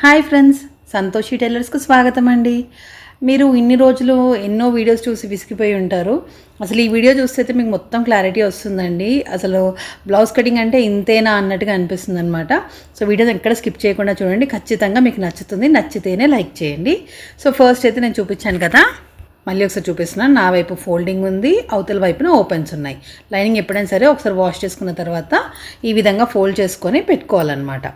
Hi friends Santoshi టైలర్స్కు స్వాగతం అండి మీరు ఇన్ని రోజులు ఎన్నో వీడియోస్ చూసి విసిగిపోయి ఉంటారు. అసలు ఈ వీడియో చూస్తే అయితే మీకు మొత్తం క్లారిటీ వస్తుందండి. అసలు బ్లౌజ్ కటింగ్ అంటే ఇంతేనా అన్నట్టుగా అనిపిస్తుంది అనమాట సో వీడియోని ఎక్కడ స్కిప్ చేయకుండా చూడండి. ఖచ్చితంగా మీకు నచ్చుతుంది. నచ్చితేనే లైక్ చేయండి. సో ఫస్ట్ అయితే నేను చూపించాను కదా. మళ్ళీ ఒకసారి చూపిస్తున్నాను. నా వైపు ఫోల్డింగ్ ఉంది. అవతల వైపున ఓపెన్స్ ఉన్నాయి. లైనింగ్ ఎప్పుడైనా సరే ఒకసారి వాష్ చేసుకున్న తర్వాత ఈ విధంగా ఫోల్డ్ చేసుకొని పెట్టుకోవాలన్నమాట.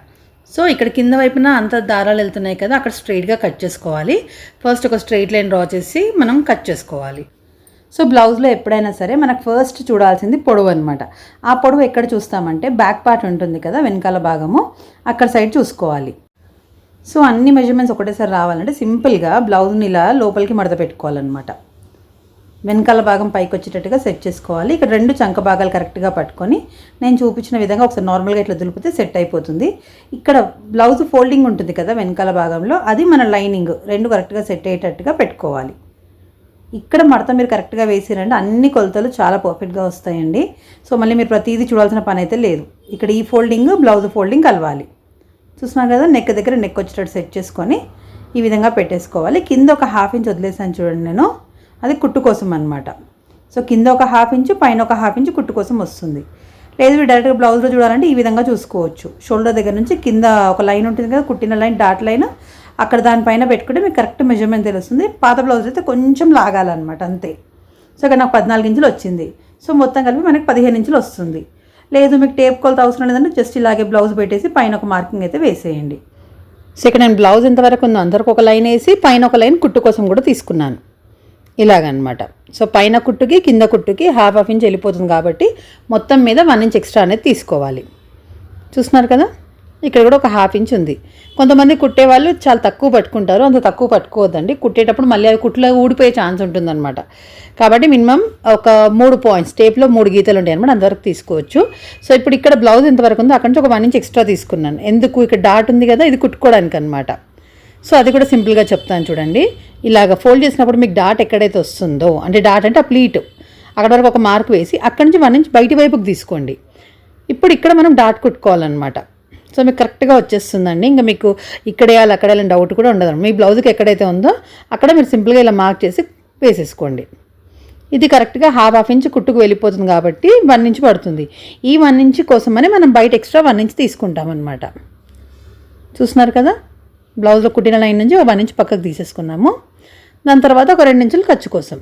సో ఇక్కడ కింద వైపున అంత దారాలు వెళ్తున్నాయి కదా అక్కడ స్ట్రైట్గా కట్ చేసుకోవాలి. ఫస్ట్ ఒక స్ట్రైట్ లైన్ డ్రా చేసి మనం కట్ చేసుకోవాలి. సో బ్లౌజ్లో ఎప్పుడైనా సరే మనకు ఫస్ట్ చూడాల్సింది పొడవు అనమాట ఆ పొడవు ఎక్కడ చూస్తామంటే బ్యాక్ పార్ట్ ఉంటుంది కదా వెనకాల భాగము అక్కడ సైడ్ చూసుకోవాలి. సో అన్ని మెజర్మెంట్స్ ఒకటేసారి రావాలంటే సింపుల్గా బ్లౌజ్ని ఇలా లోపలికి మడత పెట్టుకోవాలన్నమాట. వెనకాల భాగం పైకి వచ్చేటట్టుగా సెట్ చేసుకోవాలి. ఇక్కడ రెండు చంక భాగాలు కరెక్ట్గా పట్టుకొని నేను చూపించిన విధంగా ఒకసారి నార్మల్గా ఇట్లా దులిపితే సెట్ అయిపోతుంది. ఇక్కడ బ్లౌజ్ ఫోల్డింగ్ ఉంటుంది కదా వెనకాల భాగంలో అది మన లైనింగ్ రెండు కరెక్ట్గా సెట్ అయ్యేటట్టుగా పెట్టుకోవాలి. ఇక్కడ మడత మీరు కరెక్ట్గా వేసిరండి. అన్ని కొలతలు చాలా పర్ఫెక్ట్గా వస్తాయండి. సో మళ్ళీ మీరు ప్రతిదీ చూడాల్సిన పని అయితే లేదు. ఇక్కడ ఈ ఫోల్డింగ్ బ్లౌజ్ ఫోల్డింగ్ కలవాలి. చూస్తున్నారు కదా నెక్ దగ్గర నెక్ వచ్చేటట్టు సెట్ చేసుకొని ఈ విధంగా పెట్టేసుకోవాలి. కింద ఒక హాఫ్ ఇంచ్ వదిలేసాను చూడండి నేను. అది కుట్టు కోసం అనమాట సో కింద ఒక హాఫ్ ఇంచు పైన ఒక హాఫ్ ఇంచు కుట్టు కోసం వస్తుంది. లేదు మీరు డైరెక్ట్గా బ్లౌజ్లో చూడాలంటే ఈ విధంగా చూసుకోవచ్చు. షోల్డర్ దగ్గర నుంచి కింద ఒక లైన్ ఉంటుంది కదా కుట్టిన లైన్ డాట్ లైన్ అక్కడ దానిపైన పెట్టుకుంటే మీకు కరెక్ట్ మెజర్మెంట్ తెలుస్తుంది. పాత బ్లౌజ్ అయితే కొంచెం లాగాలన్నమాట అంతే. సో ఇక్కడ నాకు పద్నాలుగు ఇంచులు వచ్చింది. సో మొత్తం కలిపి మనకి పదిహేను ఇంచులు వస్తుంది. లేదు మీకు టేప్ కొలత అవసరం లేదంటే జస్ట్ ఇలాగే బ్లౌజ్ పెట్టేసి పైన ఒక మార్కింగ్ అయితే వేసేయండి. సో ఇక్కడ నేను బ్లౌజ్ ఎంతవరకు ఉందో అందరికి ఒక లైన్ వేసి పైన ఒక లైన్ కుట్టు కోసం కూడా తీసుకున్నాను. ఇలాగనమాట. సో పైన కుట్టుకి కింద కుట్టుకి హాఫ్ హాఫ్ ఇంచ్ వెళ్ళిపోతుంది కాబట్టి మొత్తం మీద వన్ ఇంచ్ ఎక్స్ట్రా అనేది తీసుకోవాలి. చూస్తున్నారు కదా? ఇక్కడ కూడా ఒక హాఫ్ ఇంచ్ ఉంది. కొంతమంది కుట్టేవాళ్ళు చాలా తక్కువ పట్టుకుంటారు. అంత తక్కువ పట్టుకోవద్దండి. కుట్టేటప్పుడు మళ్ళీ అవి కుట్లో ఊడిపోయే ఛాన్స్ ఉంటుందన్నమాట. కాబట్టి మినిమం ఒక మూడు పాయింట్స్ టేప్లో మూడు గీతలు ఉంటాయి అనమాట అంతవరకు తీసుకోవచ్చు. సో ఇప్పుడు ఇక్కడ బ్లౌజ్ ఎంతవరకు ఉందో అక్కడి నుంచి ఒక వన్ ఇంచ్ ఎక్స్ట్రా తీసుకున్నాను. ఎందుకు? ఇక్కడ డాట్ ఉంది కదా ఇది కుట్టుకోవడానికి అనమాట సో అది కూడా సింపుల్గా చెప్తాను చూడండి. ఇలాగ ఫోల్డ్ చేసినప్పుడు మీకు డాట్ ఎక్కడైతే వస్తుందో అంటే డాట్ అంటే ఆ ప్లీట్ అక్కడ వరకు ఒక మార్క్ వేసి అక్కడి నుంచి వన్ ఇంచ్ బయటి వైపుకి తీసుకోండి. ఇప్పుడు ఇక్కడ మనం డాట్ కుట్టుకోవాలన్నమాట. సో మీకు కరెక్ట్గా వచ్చేస్తుందండి. ఇంకా మీకు ఇక్కడ వేయాలి అక్కడ వెళ్ళిన డౌట్ కూడా ఉండదు. మీ బ్లౌజ్కి ఎక్కడైతే ఉందో అక్కడ మీరు సింపుల్గా ఇలా మార్క్ చేసి వేసేసుకోండి. ఇది కరెక్ట్గా హాఫ్ హాఫ్ ఇంచ్ కుట్టుకు వెళ్ళిపోతుంది కాబట్టి వన్ ఇంచ్ పడుతుంది. ఈ వన్ ఇంచ్ కోసమని మనం బయట ఎక్స్ట్రా వన్ ఇంచ్ తీసుకుంటాం అనమాట చూస్తున్నారు కదా? బ్లౌజ్లో కుట్టిన లైన్ నుంచి ఒక వన్ ఇంచ్ పక్కకు తీసేసుకున్నాము. దాని తర్వాత ఒక రెండు ఇంచులు ఖర్చు కోసం.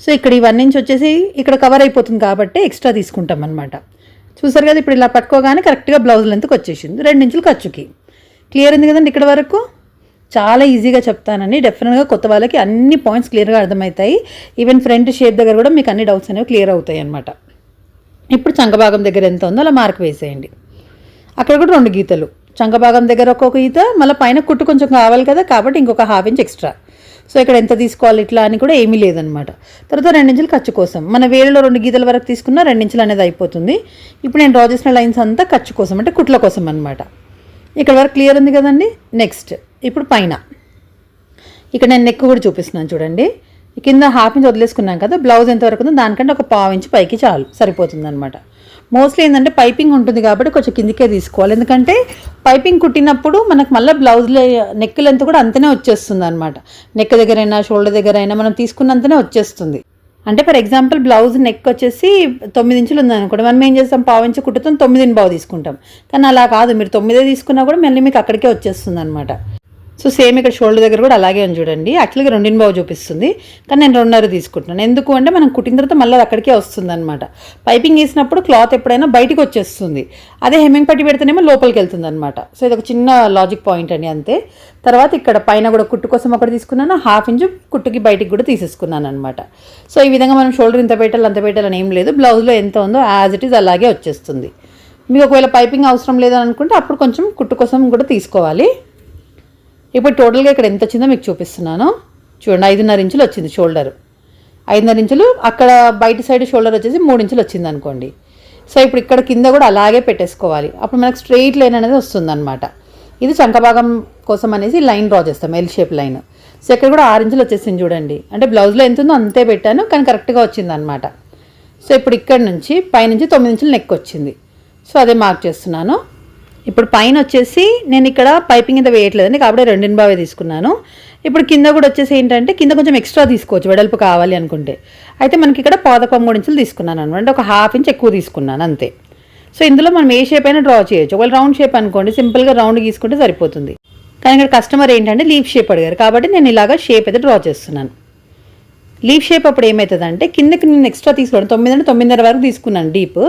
సో ఇక్కడ ఈ వన్ ఇంచ్ వచ్చేసి ఇక్కడ కవర్ అయిపోతుంది కాబట్టి ఎక్స్ట్రా తీసుకుంటాం అనమాట చూసారు కదా ఇప్పుడు ఇలా పట్టుకోగానే కరెక్ట్గా బ్లౌజ్ లెంత్కి వచ్చేసింది. రెండు ఇంచులు ఖర్చుకి. క్లియర్ ఉంది కదండి ఇక్కడ వరకు? చాలా ఈజీగా చెప్తానండి డెఫినెట్గా కొత్త వాళ్ళకి అన్ని పాయింట్స్ క్లియర్గా అర్థమవుతాయి. ఈవెన్ ఫ్రంట్ షేప్ దగ్గర కూడా మీకు అన్ని డౌట్స్ అనేవి క్లియర్ అవుతాయి అనమాట ఇప్పుడు చంకభాగం దగ్గర ఎంత ఉందో అలా మార్క్ వేసేయండి. అక్కడ కూడా రెండు గీతలు. చంకభాగం దగ్గర ఒక్కొక్క గీత మళ్ళీ పైన కుట్టు కొంచెం కావాలి కదా కాబట్టి ఇంకొక హాఫ్ ఇంచ్ ఎక్స్ట్రా సో ఇక్కడ ఎంత తీసుకోవాలి ఇట్లా అని కూడా ఏమీ లేదనమాట తర్వాత రెండించులు ఖర్చు కోసం. మన వేలులో రెండు గీతల వరకు తీసుకున్న రెండించులు అనేది అయిపోతుంది. ఇప్పుడు నేను డ్రా చేసిన లైన్స్ అంతా ఖర్చు కోసం అంటే కుట్ల కోసం అనమాట ఇక్కడ వరకు క్లియర్ ఉంది కదండి? నెక్స్ట్ ఇప్పుడు పైన. ఇక్కడ నేను నెక్ కూడా చూపిస్తున్నాను చూడండి. కింద హాఫ్ ఇంచ్ వదిలేసుకున్నాం కదా బ్లౌజ్ ఎంత వరకు ఉందో దానికంటే ఒక పావు ఇంచ్ పైకి చాలు సరిపోతుంది అనమాట మోస్ట్లీ ఏంటంటే పైపింగ్ ఉంటుంది కాబట్టి కొంచెం కిందికే తీసుకోవాలి. ఎందుకంటే పైపింగ్ కుట్టినప్పుడు మనకు మళ్ళీ బ్లౌజ్లో నెక్ లెంత్ కూడా అంతనే వచ్చేస్తుంది అనమాట నెక్ దగ్గరైనా షోల్డర్ దగ్గరైనా మనం తీసుకున్నంతనే వచ్చేస్తుంది. అంటే ఫర్ ఎగ్జాంపుల్ బ్లౌజ్ నెక్ వచ్చేసి తొమ్మిది ఇంచులు ఉందనుకోండి. మనం ఏం చేస్తాం? పావు ఇంచు కుట్టుతాం తొమ్మిదిని బావు తీసుకుంటాం. కానీ అలా కాదు. మీరు తొమ్మిదే తీసుకున్నా కూడా మళ్ళీ మీకు అక్కడికే వచ్చేస్తుంది అనమాట సో సేమ్ ఇక్కడ షోల్డర్ దగ్గర కూడా అలాగే ఉంది చూడండి. యాక్చువల్గా రెండిన బావు చూపిస్తుంది. కానీ నేను రెండున్నర తీసుకుంటున్నాను. ఎందుకు అంటే మనం కుట్టిన తర్వాత మళ్ళీ అక్కడికే వస్తుంది అనమాట పైపింగ్ వేసినప్పుడు క్లాత్ ఎప్పుడైనా బయటికి వచ్చేస్తుంది. అదే హెమ్మింగ్ పట్టి పెడితేనేమో లోపలికి వెళ్తుంది అనమాట సో ఇది ఒక చిన్న లాజిక్ పాయింట్ అండి అంతే. తర్వాత ఇక్కడ పైన కూడా కుట్టు కోసం ఒకటి తీసుకున్నాను. హాఫ్ ఇంచు కుట్టుకి బయటికి కూడా తీసేసుకున్నాను అనమాట సో ఈ విధంగా మనం షోల్డర్ ఇంత పెట్టాలి అంత పెట్టాలని ఏం లేదు. బ్లౌజ్లో ఎంత ఉందో యాజ్ ఇట్ ఈజ్ అలాగే వచ్చేస్తుంది. మీకు ఒకవేళ పైపింగ్ అవసరం లేదని అనుకుంటే అప్పుడు కొంచెం కుట్టు కోసం కూడా తీసుకోవాలి. ఇప్పుడు టోటల్గా ఇక్కడ ఎంత వచ్చిందో మీకు చూపిస్తున్నాను. చూడండి ఐదున్నర ఇంచులు వచ్చింది షోల్డర్. ఐదున్నర ఇంచులు అక్కడ బయట సైడ్ షోల్డర్ వచ్చేసి మూడు ఇంచులు వచ్చింది అనుకోండి. సో ఇప్పుడు ఇక్కడ కింద కూడా అలాగే పెట్టేసుకోవాలి. అప్పుడు మనకు స్ట్రెయిట్ లైన్ అనేది వస్తుందన్నమాట. ఇది చంకభాగం కోసం అనేసి లైన్ డ్రా చేస్తాం ఎల్ షేప్ లైన్ సో ఇక్కడ కూడా ఆరు ఇంచులు వచ్చేసింది చూడండి. అంటే బ్లౌజ్లో ఎంత ఉందో అంతే పెట్టాను కానీ కరెక్ట్గా వచ్చిందనమాట సో ఇప్పుడు ఇక్కడ నుంచి పైనుంచి తొమ్మిది ఇంచులు నెక్ వచ్చింది. సో అదే మార్క్ చేస్తున్నాను. ఇప్పుడు పైన వచ్చేసి నేను ఇక్కడ పైపింగ్ ఇంత వేయట్లేదండి కాబట్టి రెండిన్ బావే తీసుకున్నాను. ఇప్పుడు కింద కూడా వచ్చేసి ఏంటంటే కింద కొంచెం ఎక్స్ట్రా తీసుకోవచ్చు వెడల్పు కావాలి అనుకుంటే. అయితే మనకి ఇక్కడ పాదకం మూడు ఇంచులు తీసుకున్నాను అనమాట. ఒక హాఫ్ ఇంచ్ ఎక్కువ తీసుకున్నాను అంతే. సో ఇందులో మనం ఏ షేప్ అయినా డ్రా చేయొచ్చు. ఒకవేళ రౌండ్ షేప్ అనుకోండి సింపుల్గా రౌండ్ గీసుకుంటే సరిపోతుంది. కానీ ఇక్కడ కస్టమర్ ఏంటంటే లీఫ్ షేప్ అడిగారు. కాబట్టి నేను ఇలాగా షేప్ అయితే డ్రా చేస్తున్నాను. లీఫ్ షేప్ అప్పుడు ఏమవుతుందంటే కిందకి నేను ఎక్స్ట్రా తీసుకోవడం తొమ్మిది అంటే తొమ్మిదిన్నర వరకు తీసుకున్నాను డీప్.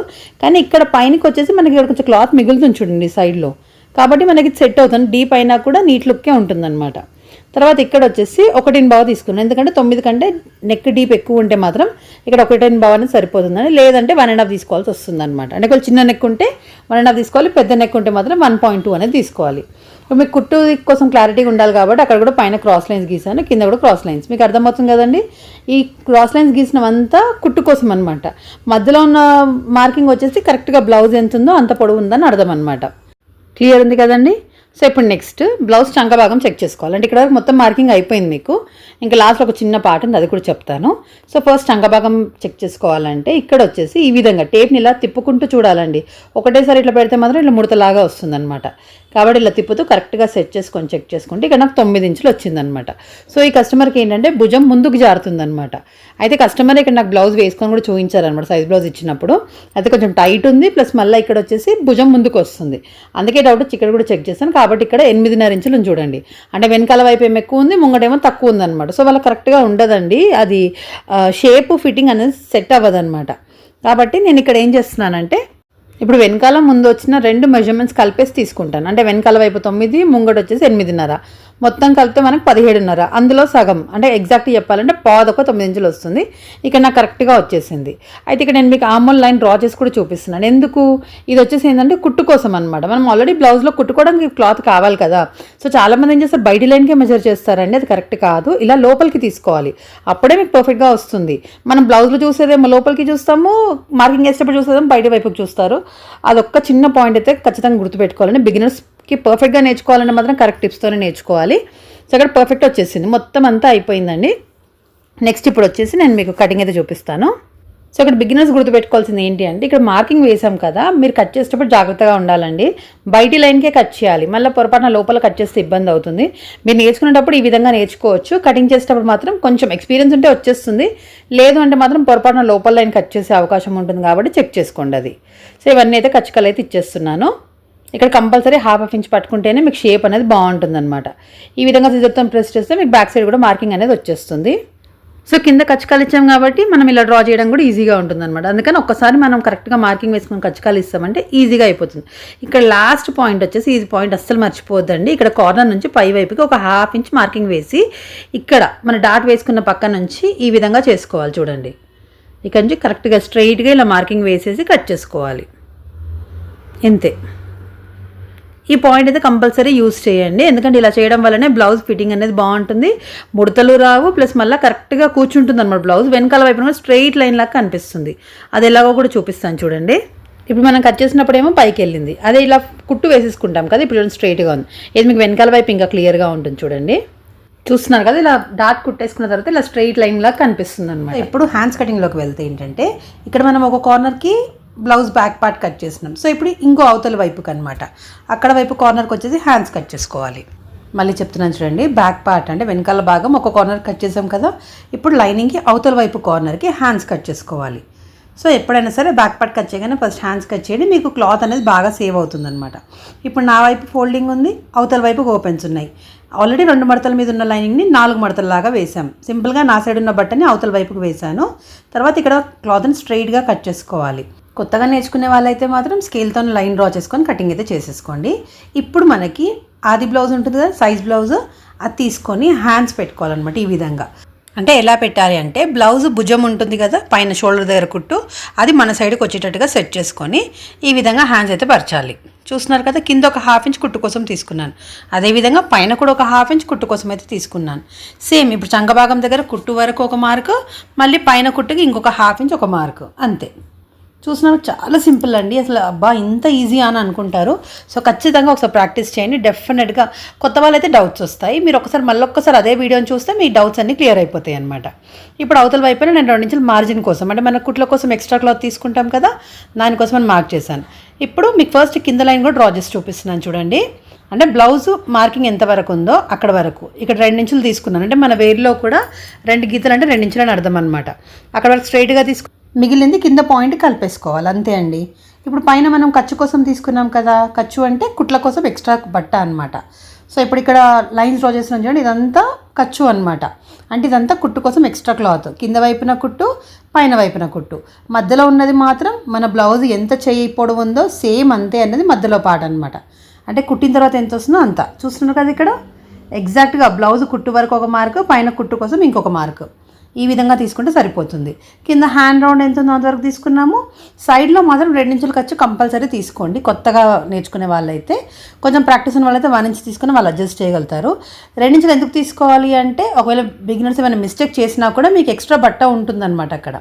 కానీ ఇక్కడ పైనకి వచ్చేసి మనకి ఇక్కడ కొంచెం క్లాత్ మిగులుతుంది చూడండి సైడ్లో. కాబట్టి మనకి సెట్ అవుతుంది. డీప్ అయినా కూడా నీట్ లుక్కే ఉంటుందన్నమాట. తర్వాత ఇక్కడ వచ్చేసి ఒకటిని బావ తీసుకున్నాను. ఎందుకంటే తొమ్మిది కంటే నెక్ డీప్ ఎక్కువ ఉంటే మాత్రం ఇక్కడ ఒకటిని బావ అనేది సరిపోతుందని లేదంటే వన్ అండ్ హాఫ్ తీసుకోవాల్సి వస్తుంది అనమాట అంటే కొంచెం చిన్న నెక్ ఉంటే వన్ అండ్ హాఫ్ తీసుకోవాలి పెద్ద నెక్ ఉంటే మాత్రం వన్ పాయింట్ టూ అనేది తీసుకోవాలి. ఇప్పుడు మీకు కుట్టు కోసం క్లారిటీగా ఉండాలి కాబట్టి అక్కడ కూడా పైన క్రాస్ లైన్స్ గీసాను కింద కూడా క్రాస్ లైన్స్ మీకు అర్థమవుతుంది కదండి? ఈ క్రాస్ లైన్స్ గీసినవంతా కుట్టు కోసం అనమాట మధ్యలో ఉన్న మార్కింగ్ వచ్చేసి కరెక్ట్గా బ్లౌజ్ ఎంత ఉందో అంత పొడవు ఉందని అర్థం అనమాట క్లియర్ ఉంది కదండి? సో ఇప్పుడు నెక్స్ట్ బ్లౌజ్ చంక భాగం చెక్ చేసుకోవాలి. అంటే ఇక్కడ మొత్తం మార్కింగ్ అయిపోయింది మీకు. ఇంకా లాస్ట్లో ఒక చిన్న పార్ట్ ఉంది అది కూడా చెప్తాను. సో ఫస్ట్ చంక భాగం చెక్ చేసుకోవాలంటే ఇక్కడ వచ్చేసి ఈ విధంగా టేప్ని ఇలా తిప్పుకుంటూ చూడాలండి. ఒకటేసారి ఇట్లా పెడితే మాత్రం ఇట్లా ముడతలాగా వస్తుందన్నమాట. కాబట్టి ఇలా తిప్పుతూ కరెక్ట్గా సెట్ చేసుకొని చెక్ చేసుకుంటే ఇక్కడ నాకు తొమ్మిది ఇంచులు వచ్చిందనమాట సో ఈ కస్టమర్కి ఏంటంటే భుజం ముందుకు జారుతుందనమాట అయితే కస్టమర్ ఇక్కడ నాకు బ్లౌజ్ వేసుకొని కూడా చూపించారనమాట సైజ్ బ్లౌజ్ ఇచ్చినప్పుడు. అయితే కొంచెం టైట్ ఉంది ప్లస్ మళ్ళీ ఇక్కడ వచ్చేసి భుజం ముందుకు వస్తుంది. అందుకే డౌట్ ఇక్కడ కూడా చెక్ చేశాను. కాబట్టి ఇక్కడ ఎనిమిదిన్నర ఇంచులు చూడండి. అంటే వెనకాల వైపు ఏమో ఎక్కువ ఉంది ముంగడేమో తక్కువ ఉందనమాట సో వాళ్ళ కరెక్ట్గా ఉండదండి. అది షేప్ ఫిట్టింగ్ అనేది సెట్ అవ్వదనమాట కాబట్టి నేను ఇక్కడ ఏం చేస్తున్నానంటే ఇప్పుడు వెనకాల ముందు వచ్చిన రెండు మెజర్మెంట్స్ కలిపేసి తీసుకుంటాను. అంటే వెనకాల వైపు తొమ్మిది ముంగడు వచ్చేసి ఎనిమిదిన్నర. మొత్తం కలిపితే మనకు పదిహేడున్నర. అందులో సగం అంటే ఎగ్జాక్ట్ చెప్పాలంటే పాదొక తొమ్మిది ఇంచులు వస్తుంది. ఇక్కడ నాకు కరెక్ట్గా వచ్చేసింది. అయితే ఇక్కడ నేను మీకు ఆమోల్ లైన్ డ్రా చేసి కూడా చూపిస్తున్నాను. ఎందుకు? ఇది వచ్చేసి ఏంటంటే కుట్టు కోసం అనమాట మనం ఆల్రెడీ బ్లౌజ్లో కుట్టుకోవడానికి క్లాత్ కావాలి కదా. సో చాలామంది ఏం చేస్తారు? బయట లైన్కే మెజర్ చేస్తారండి. అది కరెక్ట్ కాదు. ఇలా లోపలికి తీసుకోవాలి. అప్పుడే మీకు పర్ఫెక్ట్గా వస్తుంది. మనం బ్లౌజ్లో చూసేదేమో లోపలికి చూస్తాము. మార్కింగ్ వేసేటప్పుడు చూసేదేమో బయట వైపుకి చూస్తారు. అదొక్క చిన్న పాయింట్ అయితే ఖచ్చితంగా గుర్తుపెట్టుకోవాలని కి పర్ఫెక్ట్గా నేర్చుకోవాలంటే మాత్రం కరెక్ట్ టిప్స్తోనే నేర్చుకోవాలి. సో అక్కడ పర్ఫెక్ట్ వచ్చేసింది. మొత్తం అంతా అయిపోయిందండి. నెక్స్ట్ ఇప్పుడు వచ్చేసి నేను మీకు కటింగ్ అయితే చూపిస్తాను. సో ఇక్కడ బిగినర్స్ గుర్తుపెట్టుకోవాల్సింది ఏంటి అంటే ఇక్కడ మార్కింగ్ వేసాం కదా మీరు కట్ చేసేటప్పుడు జాగ్రత్తగా ఉండాలండి. బయటి లైన్కే కట్ చేయాలి. మళ్ళీ పొరపాటున లోపల కట్ చేస్తే ఇబ్బంది అవుతుంది. మీరు నేర్చుకునేటప్పుడు ఈ విధంగా నేర్చుకోవచ్చు. కటింగ్ చేసేటప్పుడు మాత్రం కొంచెం ఎక్స్పీరియన్స్ ఉంటే వచ్చేస్తుంది. లేదు అంటే మాత్రం పొరపాటున లోపల లైన్ కట్ చేసే అవకాశం ఉంటుంది కాబట్టి చెక్ చేసుకోండి అది. సో ఇవన్నీ అయితే కచ్చకలు అయితే ఇచ్చేస్తున్నాను. ఇక్కడ కంపల్సరీ హాఫ్ హాఫ్ ఇంచ్ పట్టుకుంటేనే మీకు షేప్ అనేది బాగుంటుందన్నమాట. ఈ విధంగా సిజర్తో ప్రెస్ చేస్తే మీకు బ్యాక్ సైడ్ కూడా మార్కింగ్ అనేది వచ్చేస్తుంది. సో కింద కచ్చకాలు ఇచ్చాం కాబట్టి మనం ఇలా డ్రా చేయడం కూడా ఈజీగా ఉంటుంది అనమాట అందుకని ఒక్కసారి మనం కరెక్ట్గా మార్కింగ్ వేసుకుని కచ్చకాలు ఇస్తామంటే ఈజీగా అయిపోతుంది. ఇక్కడ లాస్ట్ పాయింట్ వచ్చేసి ఈ పాయింట్ అస్సలు మర్చిపోద్దండి ఇక్కడ కార్నర్ నుంచి పై వైపుకి ఒక హాఫ్ ఇంచ్ మార్కింగ్ వేసి ఇక్కడ మన డాట్ వేసుకున్న పక్క నుంచి ఈ విధంగా చేసుకోవాలి చూడండి. ఇక్కడ నుంచి కరెక్ట్గా స్ట్రైట్గా ఇలా మార్కింగ్ వేసేసి కట్ చేసుకోవాలి. ఇంతే. ఈ పాయింట్ అయితే కంపల్సరీ యూస్ చేయండి. ఎందుకంటే ఇలా చేయడం వల్లనే బ్లౌజ్ ఫిట్టింగ్ అనేది బాగుంటుంది. ముడతలు రావు ప్లస్ మళ్ళీ కరెక్ట్గా కూర్చుంటుంది అనమాట బ్లౌజ్ వెనకాల వైపు స్ట్రైట్ లైన్ లాగా కనిపిస్తుంది. అది ఎలాగో కూడా చూపిస్తాను చూడండి. ఇప్పుడు మనం కట్ చేసినప్పుడు ఏమో పైకి వెళ్ళింది. అదే ఇలా కుట్టు వేసేసుకుంటాం కదా ఇప్పుడు స్ట్రైట్గా ఉంది. ఇది మీకు వెనకాల వైపు ఇంకా క్లియర్గా ఉంటుంది చూడండి. చూస్తున్నారు కదా ఇలా డాట్ కుట్టేసుకున్న తర్వాత ఇలా స్ట్రైట్ లైన్ లాగా కనిపిస్తుంది అనమాట ఇప్పుడు హ్యాండ్స్ కటింగ్లోకి వెళ్తే ఏంటంటే ఇక్కడ మనం ఒక కార్నర్కి బ్లౌజ్ బ్యాక్ పార్ట్ కట్ చేసినాం. సో ఇప్పుడు ఇంకో అవతల వైపుకి అనమాట అక్కడ వైపు కార్నర్కి వచ్చేసి హ్యాండ్స్ కట్ చేసుకోవాలి. మళ్ళీ చెప్తున్నాను చూడండి బ్యాక్ పార్ట్ అంటే వెనకాల భాగం ఒక కార్నర్ కట్ చేసాం కదా ఇప్పుడు లైనింగ్కి అవతల వైపు కార్నర్కి హ్యాండ్స్ కట్ చేసుకోవాలి. సో ఎప్పుడైనా సరే బ్యాక్ పార్ట్ కట్ చేయగానే ఫస్ట్ హ్యాండ్స్ కట్ చేయండి మీకు క్లాత్ అనేది బాగా సేవ్ అవుతుందన్నమాట. ఇప్పుడు నా వైపు ఫోల్డింగ్ ఉంది అవతల వైపు ఓపెన్స్ ఉన్నాయి. ఆల్రెడీ రెండు మడతల మీద ఉన్న లైనింగ్ని నాలుగు మడతలలాగా వేసాం సింపుల్గా నా సైడ్ ఉన్న బట్టని అవతల వైపుకు వేసాను తర్వాత ఇక్కడ క్లాత్ని స్ట్రైట్గా కట్ చేసుకోవాలి. కొత్తగా నేర్చుకునే వాళ్ళైతే మాత్రం స్కేల్తో లైన్ డ్రా చేసుకొని కటింగ్ అయితే చేసేసుకోండి. ఇప్పుడు మనకి ఆది బ్లౌజ్ ఉంటుంది కదా సైజ్ బ్లౌజ్ అది తీసుకొని హ్యాండ్స్ పెట్టుకోవాలన్నమాట ఈ విధంగా. అంటే ఎలా పెట్టాలి అంటే బ్లౌజ్ భుజం ఉంటుంది కదా పైన షోల్డర్ దగ్గర కుట్టు అది మన సైడ్కి వచ్చేటట్టుగా సెట్ చేసుకొని ఈ విధంగా హ్యాండ్స్ అయితే పరచాలి. చూస్తున్నారు కదా కింద ఒక హాఫ్ ఇంచ్ కుట్టు కోసం తీసుకున్నాను. అదేవిధంగా పైన కూడా ఒక హాఫ్ ఇంచ్ కుట్టు కోసం అయితే తీసుకున్నాను. సేమ్ ఇప్పుడు చంగభాగం దగ్గర కుట్టు వరకు ఒక మార్కు మళ్ళీ పైన కుట్టుకి ఇంకొక హాఫ్ ఇంచ్ ఒక మార్కు. అంతే. చూసినా చాలా సింపుల్ అండి. అసలు అబ్బా ఇంత ఈజీ అని అనుకుంటారు. సో ఖచ్చితంగా ఒకసారి ప్రాక్టీస్ చేయండి. డెఫినెట్గా కొత్త వాళ్ళైతే డౌట్స్ వస్తాయి. మీరు ఒకసారి మళ్ళీ ఒక్కసారి అదే వీడియోని చూస్తే మీ డౌట్స్ అన్ని క్లియర్ అయిపోతాయి అనమాట ఇప్పుడు అవతల వైపున నేను రెండు నుంచి మార్జిన్ కోసం అంటే మన కుట్ల కోసం ఎక్స్ట్రా క్లాత్ తీసుకుంటాం కదా దానికోసం అని మార్క్ చేశాను. ఇప్పుడు మీకు ఫస్ట్ కింద లైన్ కూడా డ్రా చేసి చూపిస్తున్నాను చూడండి. అంటే బ్లౌజ్ మార్కింగ్ ఎంత వరకు ఉందో అక్కడ వరకు. ఇక్కడ రెండు ఇంచులు తీసుకున్నాను. అంటే మన వేరులో కూడా రెండు గీతలు అంటే రెండు ఇంచులు అని అర్థం అనమాట అక్కడ వరకు స్ట్రైట్గా తీసుకు మిగిలింది కింద పాయింట్ కలిపేసుకోవాలి అంతే అండి. ఇప్పుడు పైన మనం ఖర్చు కోసం తీసుకున్నాం కదా ఖర్చు అంటే కుట్ల కోసం ఎక్స్ట్రా బట్ట అనమాట సో ఇప్పుడు ఇక్కడ లైన్స్ డ్రా చేస్తున్నాం చూడండి ఇదంతా ఖర్చు అనమాట అంటే ఇదంతా కుట్టు కోసం ఎక్స్ట్రా క్లాత్. కింద వైపున కుట్టు పైన వైపున కుట్టు. మధ్యలో ఉన్నది మాత్రం మన బ్లౌజ్ ఎంత చేయి పొడవు ఉందో సేమ్ అంతే అన్నది మధ్యలో పాట అనమాట అంటే కుట్టిన తర్వాత ఎంత వస్తుందో అంత. చూస్తున్నారు కదా ఇక్కడ? ఎగ్జాక్ట్గా బ్లౌజ్ కుట్టు వరకు ఒక మార్క్ పైన కుట్టు కోసం ఇంకొక మార్కు ఈ విధంగా తీసుకుంటే సరిపోతుంది. కింద హ్యాండ్ రౌండ్ ఎంత ఉందో అంతవరకు తీసుకున్నాము. సైడ్లో మాత్రం రెండు ఇంచులు ఖర్చు కంపల్సరీ తీసుకోండి. కొత్తగా నేర్చుకునే వాళ్ళైతే కొంచెం ప్రాక్టీస్ ఉన్న వాళ్ళైతే వన్ ఇంచ్ తీసుకుని వాళ్ళు అడ్జస్ట్ చేయగలుగుతారు. రెండించులు ఎందుకు తీసుకోవాలి అంటే ఒకవేళ బిగినర్స్ ఏమైనా మిస్టేక్ చేసినా కూడా మీకు ఎక్స్ట్రా బట్ట ఉంటుందన్నమాట అక్కడ.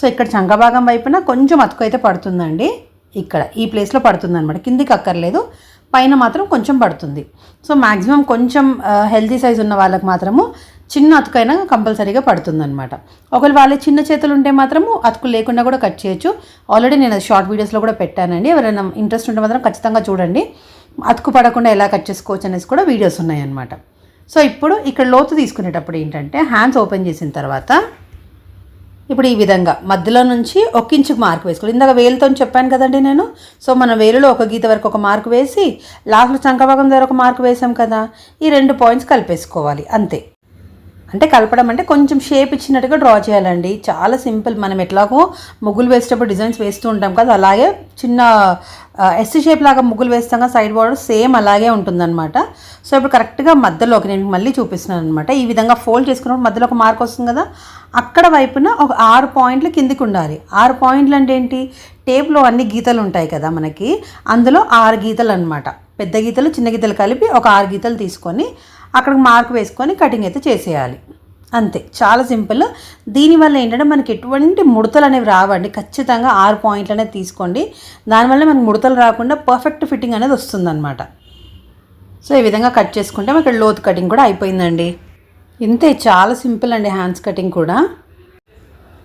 సో ఇక్కడ చంగభాగం వైపున కొంచెం అతుకు అయితే పడుతుందండి. ఇక్కడ ఈ ప్లేస్లో పడుతుంది అనమాట కిందికి అక్కర్లేదు. పైన మాత్రం కొంచెం పడుతుంది. సో మ్యాక్సిమం కొంచెం uh, హెల్తీ సైజ్ ఉన్న వాళ్ళకి మాత్రము చిన్న అతుకైనా కంపల్సరీగా పడుతుంది అనమాట ఒకవేళ వాళ్ళ చిన్న చేతులు ఉంటే మాత్రము అతుకు లేకుండా కూడా కట్ చేయొచ్చు. ఆల్రెడీ నేను షార్ట్ వీడియోస్లో కూడా పెట్టానండి. ఎవరైనా ఇంట్రెస్ట్ ఉంటే మాత్రం ఖచ్చితంగా చూడండి. అతుకు పడకుండా ఎలా కట్ చేసుకోవచ్చు అనేసి కూడా వీడియోస్ ఉన్నాయన్నమాట. సో ఇప్పుడు ఇక్కడ లోతు తీసుకునేటప్పుడు ఏంటంటే హ్యాండ్స్ ఓపెన్ చేసిన తర్వాత ఇప్పుడు ఈ విధంగా మధ్యలో నుంచి ఒక ఇంచుకు మార్క్ వేసుకోవాలి. ఇందాక వేలుతో చెప్పాను కదండి నేను. సో మన వేలులో ఒక గీత వరకు ఒక మార్క్ వేసి లాస్ట్లో చంకభాగం దగ్గర ఒక మార్క్ వేసాం కదా. ఈ రెండు పాయింట్స్ కలిపేసుకోవాలి. అంతే. అంటే కలపడం అంటే కొంచెం షేప్ ఇచ్చినట్టుగా డ్రా చేయాలండి. చాలా సింపుల్ మనం ఎట్లాగో ముగ్గులు వేసేటప్పుడు డిజైన్స్ వేస్తూ ఉంటాం కదా అలాగే చిన్న ఎస్ షేప్ లాగా ముగ్గులు వేస్తాం కదా సైడ్ బోర్డర్ సేమ్ అలాగే ఉంటుందన్నమాట. సో ఇప్పుడు కరెక్ట్గా మధ్యలోకి నేను మళ్ళీ చూపిస్తున్నాను అనమాట ఈ విధంగా ఫోల్డ్ చేసుకున్నప్పుడు మధ్యలో ఒక మార్క్ వస్తుంది కదా అక్కడ వైపున ఒక ఆరు పాయింట్లు కిందికి ఉండాలి. ఆరు పాయింట్లు అంటే ఏంటి? టేప్లో అన్ని గీతలు ఉంటాయి కదా మనకి అందులో ఆరు గీతలు అనమాట పెద్ద గీతలు చిన్న గీతలు కలిపి ఒక ఆరు గీతలు తీసుకొని అక్కడికి మార్క్ వేసుకొని కటింగ్ అయితే చేసేయాలి. అంతే. చాలా సింపుల్. దీనివల్ల ఏంటంటే మనకి ఎటువంటి ముడతలు అనేవి రావండి. ఖచ్చితంగా ఆరు పాయింట్లు అనేది తీసుకోండి. దానివల్ల మనకు ముడతలు రాకుండా పర్ఫెక్ట్ ఫిట్టింగ్ అనేది వస్తుందన్నమాట. సో ఈ విధంగా కట్ చేసుకుంటే మనకి లోతు కటింగ్ కూడా అయిపోయిందండి. ఇంతే. చాలా సింపుల్ అండి హ్యాండ్స్ కటింగ్ కూడా.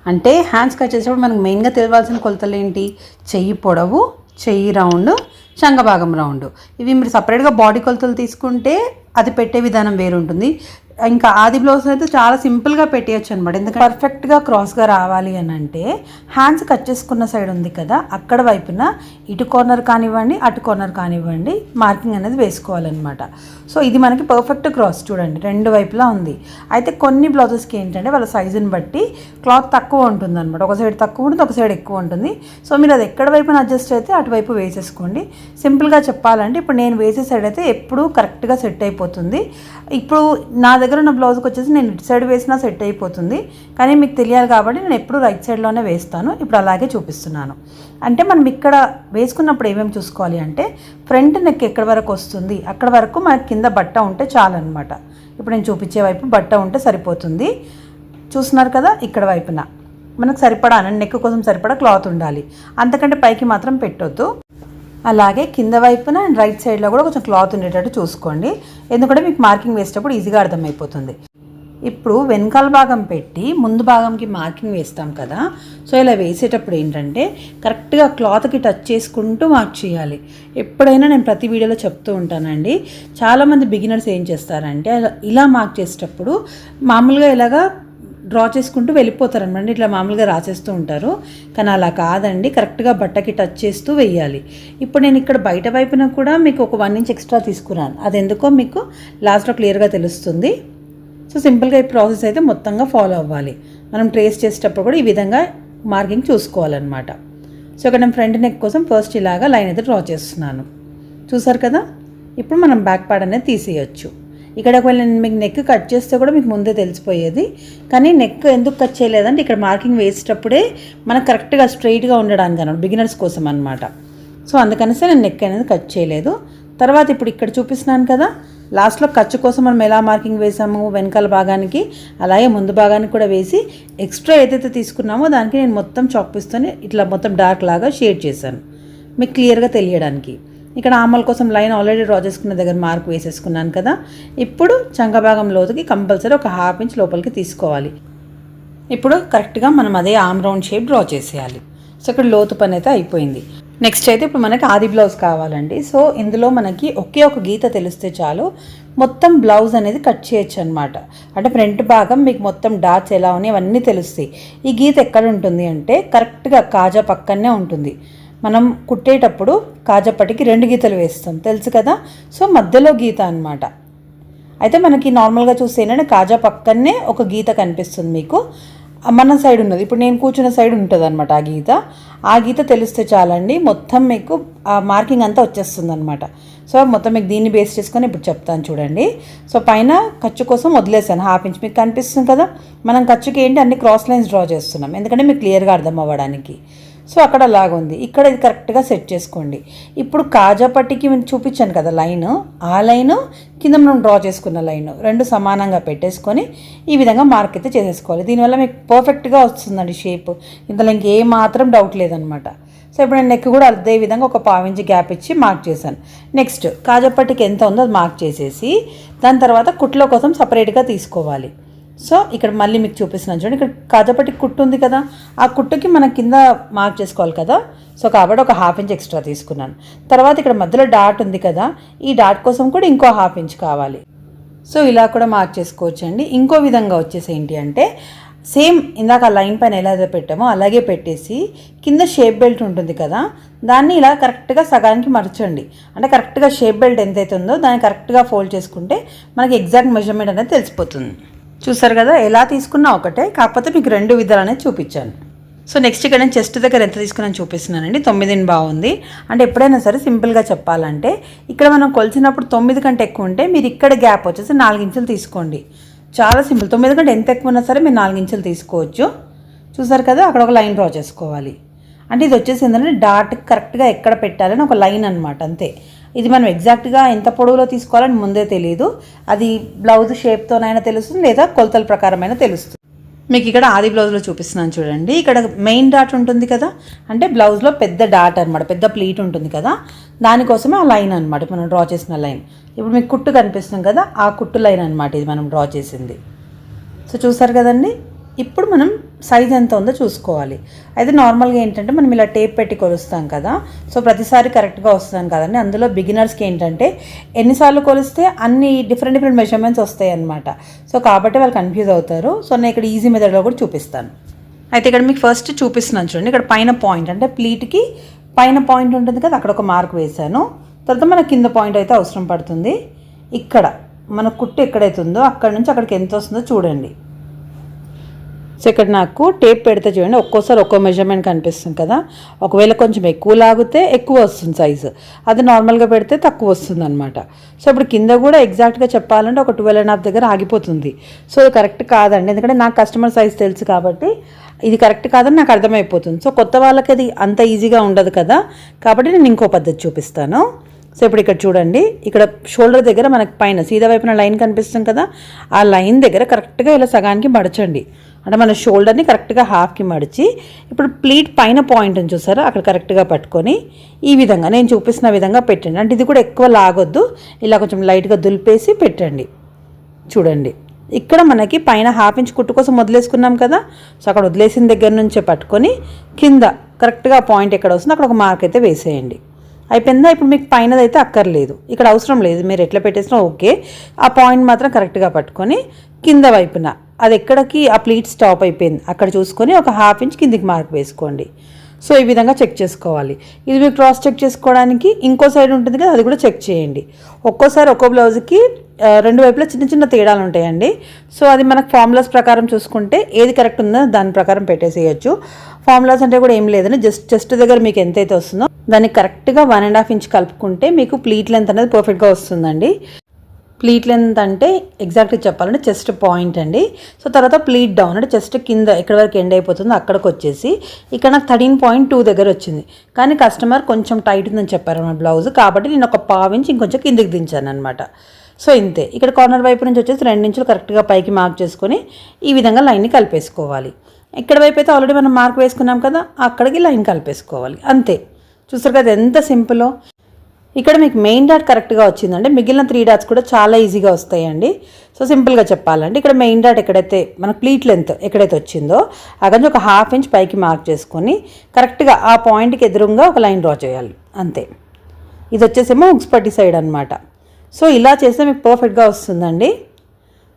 అంటే హ్యాండ్స్ కట్ చేసేటప్పుడు మనకు మెయిన్గా తెలియాల్సిన కొలతలు ఏంటి? చెయ్యి పొడవు చెయ్యి రౌండ్ చంగభాగం రౌండ్. ఇవి మీరు సపరేట్గా బాడీ కొలతలు తీసుకుంటే అది పెట్టే విధానం వేరుంటుంది. ఇంకా ఆది బ్లౌజ్ అయితే చాలా సింపుల్గా పెట్టేయచ్చు అనమాట ఎందుకంటే పర్ఫెక్ట్గా క్రాస్గా రావాలి అని అంటే హ్యాండ్స్ కట్ చేసుకున్న సైడ్ ఉంది కదా అక్కడ వైపున ఇటు కార్నర్ కానివ్వండి అటు కార్నర్ కానివ్వండి మార్కింగ్ అనేది వేసుకోవాలన్నమాట. సో ఇది మనకి పర్ఫెక్ట్ క్రాస్ చూడండి రెండు వైపులా ఉంది. అయితే కొన్ని బ్లౌజెస్కి ఏంటంటే వాళ్ళ సైజుని బట్టి క్లాత్ తక్కువ ఉంటుంది అనమాట ఒక సైడ్ తక్కువ ఉంటుంది ఒక సైడ్ ఎక్కువ ఉంటుంది. సో మీరు అది ఎక్కడ వైపున అడ్జస్ట్ అయితే అటువైపు వేసేసుకోండి. సింపుల్గా చెప్పాలంటే ఇప్పుడు నేను వేసే సైడ్ అయితే ఎప్పుడూ కరెక్ట్గా సెట్ అయిపోతుంది. ఇప్పుడు నా దగ్గర ఉన్న బ్లౌజ్కి వచ్చేసి నేను ఇటు సైడ్ వేసినా సెట్ అయిపోతుంది. కానీ మీకు తెలియాలి కాబట్టి నేను ఎప్పుడు రైట్ సైడ్లోనే వేస్తాను. ఇప్పుడు అలాగే చూపిస్తున్నాను. అంటే మనం ఇక్కడ వేసుకున్నప్పుడు ఏమేమి చూసుకోవాలి అంటే ఫ్రంట్ నెక్ ఎక్కడి వరకు వస్తుంది? అక్కడ వరకు మనకి కింద బట్ట ఉంటే చాలన్నమాట. ఇప్పుడు నేను చూపించే వైపు బట్ట ఉంటే సరిపోతుంది. చూస్తున్నారు కదా? ఇక్కడ వైపున. మనకు సరిపడా నెక్ కోసం సరిపడా క్లాత్ ఉండాలి. అంతకంటే పైకి మాత్రం పెట్టొద్దు. అలాగే కింద వైపున అండ్ రైట్ సైడ్లో కూడా కొంచెం క్లాత్ ఉండేటట్టు చూసుకోండి. ఎందుకంటే మీకు మార్కింగ్ వేసేటప్పుడు ఈజీగా అర్థమైపోతుంది. ఇప్పుడు వెనకాల భాగం పెట్టి ముందు భాగంకి మార్కింగ్ వేస్తాం కదా. సో ఇలా వేసేటప్పుడు ఏంటంటే కరెక్ట్గా క్లాత్కి టచ్ చేసుకుంటూ మార్క్ చేయాలి. ఎప్పుడైనా నేను ప్రతి వీడియోలో చెప్తూ ఉంటానండి. చాలామంది బిగినర్స్ ఏం చేస్తారంటే ఇలా మార్క్ చేసేటప్పుడు మామూలుగా ఇలాగా డ్రా చేసుకుంటూ వెళ్ళిపోతారనమాట. ఇట్లా మామూలుగా రాసేస్తూ ఉంటారు. కానీ అలా కాదండి. కరెక్ట్గా బట్టకి టచ్ చేస్తూ వెయ్యాలి. ఇప్పుడు నేను ఇక్కడ బయట వైపున కూడా మీకు ఒక వన్ ఇంచ్ ఎక్స్ట్రా తీసుకున్నాను. అది ఎందుకో మీకు లాస్ట్లో క్లియర్గా తెలుస్తుంది. సో సింపుల్గా ఈ ప్రాసెస్ అయితే మొత్తంగా ఫాలో అవ్వాలి. మనం ట్రేస్ చేసేటప్పుడు కూడా ఈ విధంగా మార్కింగ్ చూసుకోవాలన్నమాట. సో ఇక్కడ నేను ఫ్రంట్ నెక్ కోసం ఫస్ట్ ఇలాగా లైన్ అయితే డ్రా చేస్తున్నాను. చూసారు కదా? ఇప్పుడు మనం బ్యాక్ పార్ట్ అనేది తీసేయచ్చు. ఇక్కడ ఒకవేళ నేను మీకు నెక్ కట్ చేస్తే కూడా మీకు ముందే తెలిసిపోయేది. కానీ నెక్ ఎందుకు కట్ చేయలేదంటే ఇక్కడ మార్కింగ్ వేసేటప్పుడే మనకు కరెక్ట్గా స్ట్రైట్గా ఉండడానికి అనమాట బిగినర్స్ కోసం అనమాట సో అందుకనేసి నేను నెక్ అనేది కట్ చేయలేదు. తర్వాత ఇప్పుడు ఇక్కడ చూపిస్తున్నాను కదా లాస్ట్లో ఖర్చు కోసం మనం ఎలా మార్కింగ్ వేసాము వెనకాల భాగానికి అలాగే ముందు భాగానికి కూడా వేసి ఎక్స్ట్రా ఏదైతే తీసుకున్నామో దానికి నేను మొత్తం చాపిస్తూనే ఇట్లా మొత్తం డార్క్ లాగా షేడ్ చేశాను. మీకు క్లియర్గా తెలియడానికి. ఇక్కడ ఆమల కోసం లైన్ ఆల్రెడీ డ్రా చేసుకున్న దగ్గర మార్క్ వేసేసుకున్నాను కదా. ఇప్పుడు చంకభాగం లోతుకి కంపల్సరీ ఒక హాఫ్ ఇంచ్ లోపలికి తీసుకోవాలి. ఇప్పుడు కరెక్ట్గా మనం అదే ఆమ్ రౌండ్ షేప్ డ్రా చేసేయాలి. సో ఇక్కడ లోతు పని అయితే అయిపోయింది. నెక్స్ట్ అయితే ఇప్పుడు మనకి ఆది బ్లౌజ్ కావాలండి. సో ఇందులో మనకి ఒకే ఒక గీత తెలిస్తే చాలు మొత్తం బ్లౌజ్ అనేది కట్ చేయొచ్చు అనమాట అంటే ఫ్రంట్ భాగం మీకు మొత్తం డాట్స్ ఎలా ఉన్నాయి అవన్నీ తెలుస్తాయి. ఈ గీత ఎక్కడ ఉంటుంది అంటే కరెక్ట్గా కాజా పక్కనే ఉంటుంది. మనం కుట్టేటప్పుడు కాజప్పటికి రెండు గీతలు వేస్తాం. తెలుసు కదా? సో మధ్యలో గీత అన్నమాట. అయితే మనకి నార్మల్గా చూస్తే ఏంటంటే కాజా పక్కనే ఒక గీత కనిపిస్తుంది మీకు. మన సైడ్ ఉన్నది. ఇప్పుడు నేను కూర్చున్న సైడ్ ఉంటుంది అనమాట ఆ గీత. ఆ గీత తెలిస్తే చాలండి. మొత్తం మీకు ఆ మార్కింగ్ అంతా వచ్చేస్తుంది అనమాట సో మొత్తం మీకు దీన్ని బేస్ చేసుకొని ఇప్పుడు చెప్తాను చూడండి. సో పైన ఖర్చు కోసం వదిలేసాను హాఫ్ ఇంచ్ మీకు కనిపిస్తుంది కదా? మనం ఖర్చుకి ఏంటి అన్ని క్రాస్ లైన్స్ డ్రా చేస్తున్నాం. ఎందుకంటే మీకు క్లియర్గా అర్థం అవ్వడానికి. సో అక్కడ లాగుంది ఇక్కడ ఇది కరెక్ట్గా సెట్ చేసుకోండి. ఇప్పుడు కాజా పట్టికి చూపించాను కదా లైన్. ఆ లైన్ కింద మనం డ్రా చేసుకున్న లైన్. రెండు సమానంగా పెట్టేసుకొని ఈ విధంగా మార్క్ అయితే చేసేసుకోవాలి. దీనివల్ల మీకు పర్ఫెక్ట్గా వస్తుందండి షేప్. ఇంతలో ఇంకే మాత్రం డౌట్ లేదనమాట. సో ఇప్పుడు నేను నెక్ కూడా అదే విధంగా ఒక పావించి గ్యాప్ ఇచ్చి మార్క్ చేశాను. నెక్స్ట్ కాజపట్టికి ఎంత ఉందో అది మార్క్ చేసేసి దాని తర్వాత కుట్ల కోసం సపరేట్గా తీసుకోవాలి. సో ఇక్కడ మళ్ళీ మీకు చూపిస్తున్నాను చూడండి. ఇక్కడ కాజాపట్టి కుట్టు ఉంది కదా ఆ కుట్టుకి మనం కింద మార్క్ చేసుకోవాలి కదా. సో కాబట్టి ఒక హాఫ్ ఇంచ్ ఎక్స్ట్రా తీసుకున్నాను. తర్వాత ఇక్కడ మధ్యలో డాట్ ఉంది కదా ఈ డాట్ కోసం కూడా ఇంకో హాఫ్ ఇంచ్ కావాలి. సో ఇలా కూడా మార్క్ చేసుకోవచ్చండి. ఇంకో విధంగా వచ్చేసి ఏంటి అంటే సేమ్ ఇందాక లైన్ పైన ఎలా అయితే పెట్టామో అలాగే పెట్టేసి కింద షేప్ బెల్ట్ ఉంటుంది కదా దాన్ని ఇలా కరెక్ట్గా సగానికి మరచండి. అంటే కరెక్ట్గా షేప్ బెల్ట్ ఎంతైతే ఉందో దాన్ని కరెక్ట్గా ఫోల్డ్ చేసుకుంటే మనకి ఎగ్జాక్ట్ మెజర్మెంట్ అనేది తెలిసిపోతుంది. చూసారు కదా ఎలా తీసుకున్నా ఒకటే కాకపోతే మీకు రెండు విధాలు అనేది చూపించాను. సో నెక్స్ట్ ఇక్కడ నేను చెస్ట్ దగ్గర ఎంత తీసుకున్నాను చూపిస్తున్నానండి. తొమ్మిదిని బాగుంది. అంటే ఎప్పుడైనా సరే సింపుల్గా చెప్పాలంటే ఇక్కడ మనం కొలిచినప్పుడు తొమ్మిది కంటే ఎక్కువ ఉంటే మీరు ఇక్కడ గ్యాప్ వచ్చేసి నాలుగు ఇంచులు తీసుకోండి. చాలా సింపుల్ తొమ్మిది కంటే ఎంత ఎక్కువ ఉన్నా సరే మీరు నాలుగు ఇంచులు తీసుకోవచ్చు. చూసారు కదా అక్కడ ఒక లైన్ డ్రా చేసుకోవాలి. అంటే ఇది వచ్చేసి ఏంటంటే డాట్ కరెక్ట్గా ఎక్కడ పెట్టాలని ఒక లైన్ అనమాట అంతే. ఇది మనం ఎగ్జాక్ట్గా ఎంత పొడవులో తీసుకోవాలని ముందే తెలియదు అది బ్లౌజ్ షేప్తోనైనా తెలుస్తుంది లేదా కొలతల ప్రకారమైనా తెలుస్తుంది. మీకు ఇక్కడ ఆది బ్లౌజ్లో చూపిస్తున్నాను చూడండి. ఇక్కడ మెయిన్ డాట్ ఉంటుంది కదా. అంటే బ్లౌజ్లో పెద్ద డాట్ అనమాట పెద్ద ప్లీట్ ఉంటుంది కదా. దానికోసమే ఆ లైన్ అనమాట మనం డ్రా చేసిన లైన్ ఇప్పుడు మీకు కుట్టు కనిపిస్తుంది కదా. ఆ కుట్టు లైన్ అనమాట ఇది మనం డ్రా చేసింది. సో చూసారు కదండి? ఇప్పుడు మనం సైజ్ ఎంత ఉందో చూసుకోవాలి. అయితే నార్మల్గా ఏంటంటే మనం ఇలా టేప్ పెట్టి కొలుస్తాం కదా. సో ప్రతిసారి కరెక్ట్గా వస్తాం కదండి. అందులో బిగినర్స్కి ఏంటంటే ఎన్నిసార్లు కొలిస్తే అన్ని డిఫరెంట్ డిఫరెంట్ మెజర్మెంట్స్ వస్తాయి అనమాట సో కాబట్టి వాళ్ళు కన్ఫ్యూజ్ అవుతారు. సో నేను ఇక్కడ ఈజీ మెథడ్లో కూడా చూపిస్తాను. అయితే ఇక్కడ మీకు ఫస్ట్ చూపిస్తున్నాను చూడండి. ఇక్కడ పైన పాయింట్ అంటే ప్లీట్కి పైన పాయింట్ ఉంటుంది కదా అక్కడ ఒక మార్క్ వేశాను. తర్వాత మన కింద పాయింట్ అయితే అవసరం పడుతుంది. ఇక్కడ మన కుట్టు ఎక్కడైతే ఉందో అక్కడ నుంచి అక్కడికి ఎంత వస్తుందో చూడండి. సో ఇక్కడ నాకు టేప్ పెడితే చూడండి ఒక్కోసారి ఒక్కో మెజర్మెంట్ కనిపిస్తుంది కదా. ఒకవేళ కొంచెం ఎక్కువ లాగితే ఎక్కువ వస్తుంది సైజు అది నార్మల్గా పెడితే తక్కువ వస్తుంది అనమాట సో ఇప్పుడు కింద కూడా ఎగ్జాక్ట్గా చెప్పాలంటే ఒక ట్వెల్వ్ అండ్ హాఫ్ దగ్గర ఆగిపోతుంది. సో అది కరెక్ట్ కాదండి. ఎందుకంటే నాకు కస్టమర్ సైజ్ తెలుసు కాబట్టి ఇది కరెక్ట్ కాదని నాకు అర్థమైపోతుంది. సో కొత్త వాళ్ళకి అది అంత ఈజీగా ఉండదు కదా. కాబట్టి నేను ఇంకో పద్ధతి చూపిస్తాను. సో ఇప్పుడు ఇక్కడ చూడండి ఇక్కడ షోల్డర్ దగ్గర మనకి పైన సీదా వైపున లైన్ కనిపిస్తుంది కదా ఆ లైన్ దగ్గర కరెక్ట్గా ఇలా సగానికి మడచండి. అంటే మన షోల్డర్ని కరెక్ట్గా హాఫ్కి మడిచి ఇప్పుడు ప్లీట్ పైన పాయింట్ అని చూసారా అక్కడ కరెక్ట్గా పట్టుకొని ఈ విధంగా నేను చూపిస్తున్న విధంగా పెట్టండి. అంటే ఇది కూడా ఎక్కువ లాగొద్దు ఇలా కొంచెం లైట్గా దులిపేసి పెట్టండి. చూడండి ఇక్కడ మనకి పైన హాఫ్ ఇంచ్ కుట్టు కోసం వదిలేసుకున్నాం కదా సో అక్కడ వదిలేసిన దగ్గర నుంచే పట్టుకొని కింద కరెక్ట్గా పాయింట్ ఎక్కడ వస్తుందో అక్కడ ఒక మార్క్ అయితే వేసేయండి. అయిపోయిందా? ఇప్పుడు మీకు పైనది అయితే అక్కర్లేదు. ఇక్కడ అవసరం లేదు. మీరు ఎట్లా పెట్టేసినా ఓకే. ఆ పాయింట్ మాత్రం కరెక్ట్గా పట్టుకొని కింద వైపున అది ఎక్కడికి? ఆ ప్లీట్ స్టాప్ అయిపోయింది. అక్కడ చూసుకొని ఒక హాఫ్ ఇంచ్ కిందికి మార్క్ వేసుకోండి. సో ఈ విధంగా చెక్ చేసుకోవాలి. ఇది మీరు క్రాస్ చెక్ చేసుకోవడానికి ఇంకో సైడ్ ఉంటుంది కదా అది కూడా చెక్ చేయండి. ఒక్కోసారి ఒక్కో బ్లౌజ్కి రెండు వైపులా చిన్న చిన్న తేడాలు ఉంటాయండి. సో అది మనకు ఫార్ములాస్ ప్రకారం చూసుకుంటే ఏది కరెక్ట్ ఉందో దాని ప్రకారం పెట్టేసేయచ్చు. ఫార్ములాస్ అంటే కూడా ఏం లేదని జస్ట్ చెస్ట్ దగ్గర మీకు ఎంతైతే వస్తుందో దాన్ని కరెక్ట్గా వన్ అండ్ హాఫ్ ఇంచ్ కలుపుకుంటే మీకు ప్లీట్ లెంత్ అనేది పర్ఫెక్ట్గా వస్తుందండి. ప్లీట్ లెంత్ అంటే ఎగ్జాక్ట్గా చెప్పాలంటే చెస్ట్ పాయింట్ అండి. సో తర్వాత ప్లీట్ డౌన్ అంటే చెస్ట్ కింద ఎక్కడి వరకు ఎండ్ అయిపోతుందో అక్కడికి వచ్చేసి ఇక్కడ నాకు థర్టీన్ పాయింట్ టూ దగ్గర వచ్చింది. కానీ కస్టమర్ కొంచెం టైట్ ఉందని చెప్పారు మన బ్లౌజ్. కాబట్టి నేను ఒక పావు ఇంకొంచెం కిందికి దించాను అనమాట సో ఇంతే. ఇక్కడ కార్నర్ వైపు నుంచి వచ్చేసి రెండు ఇంచులు కరెక్ట్గా పైకి మార్క్ చేసుకొని ఈ విధంగా లైన్ని కలిపేసుకోవాలి. ఇక్కడ వైపు అయితే ఆల్రెడీ మనం మార్క్ వేసుకున్నాం కదా అక్కడికి లైన్ కలిపేసుకోవాలి. అంతే. చూసారు కదా ఎంత సింపులో? ఇక్కడ మీకు మెయిన్ డాట్ కరెక్ట్గా వచ్చిందంటే మిగిలిన త్రీ డాట్స్ కూడా చాలా ఈజీగా వస్తాయండి. సో సింపుల్గా చెప్పాలంటే ఇక్కడ మెయిన్ డాట్ ఎక్కడైతే మన ప్లీట్ లెంత్ ఎక్కడైతే వచ్చిందో అక్కడి ఒక హాఫ్ ఇంచ్ పైకి మార్క్ చేసుకొని కరెక్ట్గా ఆ పాయింట్కి ఎదురుగా ఒక లైన్ డ్రా చేయాలి. అంతే. ఇది వచ్చేసేమో ఉక్స్పట్టి సైడ్ అనమాట సో ఇలా చేస్తే మీకు పర్ఫెక్ట్గా వస్తుందండి.